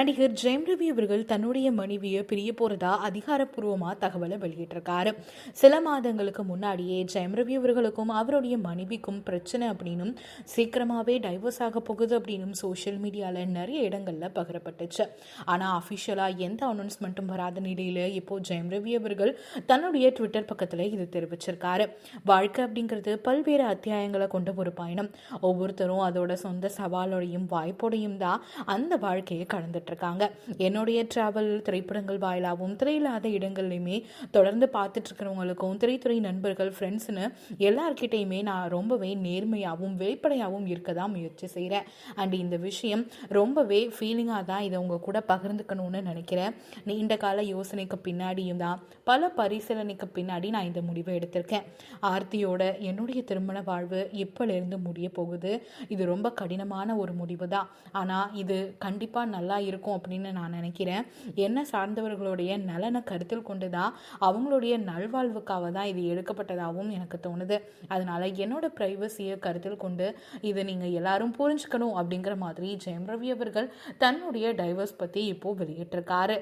நடிகர் ஜெயம் ரவி அவர்கள் தன்னுடைய மனைவியை பிரிய போறதா அதிகாரப்பூர்வமா தகவலை வெளியிட்டிருக்காரு. சில மாதங்களுக்கு முன்னாடியே ஜெயம் ரவி அவர்களுக்கும் அவருடைய மனைவிக்கும் பிரச்சனை அப்படின்னும் சீக்கிரமாவே டைவர்ஸ் ஆக போகுது அப்படின்னும் சோஷியல் மீடியால நிறைய இடங்கள்ல பகிரப்பட்டுச்சு. ஆனா அஃபிஷியலா எந்த அனௌன்ஸ்மெண்ட்டும் வராத நிலையில இப்போ ஜெயம் ரவி அவர்கள் தன்னுடைய ட்விட்டர் பக்கத்துல இது தெரிவிச்சிருக்காரு. வாழ்க்கை அப்படிங்கிறது பல்வேறு அத்தியாயங்களை கொண்ட ஒரு பயணம். ஒவ்வொருத்தரும் அதோட சொந்த சவாலோடையும் வாய்ப்போடையும் தான் அந்த வாழ்க்கையை கடந்துட்டு இருக்காங்க என்னுடைய டிராவல் திரைப்படங்கள் வாயிலாகவும் திரையில்லாத இடங்கள்லையுமே தொடர்ந்து பார்த்துட்டு இருக்கிறவங்களுக்கும் திரைத்துறை நண்பர்கள் ஃப்ரெண்ட்ஸ்னு எல்லார்கிட்டையுமே நான் ரொம்பவே நேர்மையாகவும் வெளிப்படையாகவும் இருக்க தான் முயற்சி செய்கிறேன் அண்ட் இந்த விஷயம் ரொம்பவே ஃபீலிங்காக தான் இதை உங்கள் கூட பகிர்ந்துக்கணும்னு நினைக்கிறேன். நீண்ட கால யோசனைக்கு பின்னாடியும் தான் பல பரிசீலனைக்கு பின்னாடி நான் இந்த முடிவை எடுத்திருக்கேன். ஆர்த்தியோட என்னுடைய திருமண வாழ்வு இப்போலேருந்து முடிய போகுது. இது ரொம்ப கடினமான ஒரு முடிவு தான் ஆனால் இது கண்டிப்பாக நல்லா இருக்கும் இருக்கும் அப்படின்னு நான் நினைக்கிறேன். என்ன சார்ந்தவர்களுடைய நலனை கருத்தில் கொண்டு தான் அவங்களுடைய நல்வாழ்வுக்காக தான் இது எடுக்கப்பட்டதாகவும் எனக்கு தோணுது. அதனால என்னோட ப்ரைவசியை கருத்தில் கொண்டு இதை நீங்கள் எல்லாரும் புரிஞ்சுக்கணும் அப்படிங்கிற மாதிரி ஜெயம் ரவி அவர்கள் தன்னுடைய டைவர்ஸ் பற்றி இப்போ வெளியிட்டிருக்காரு.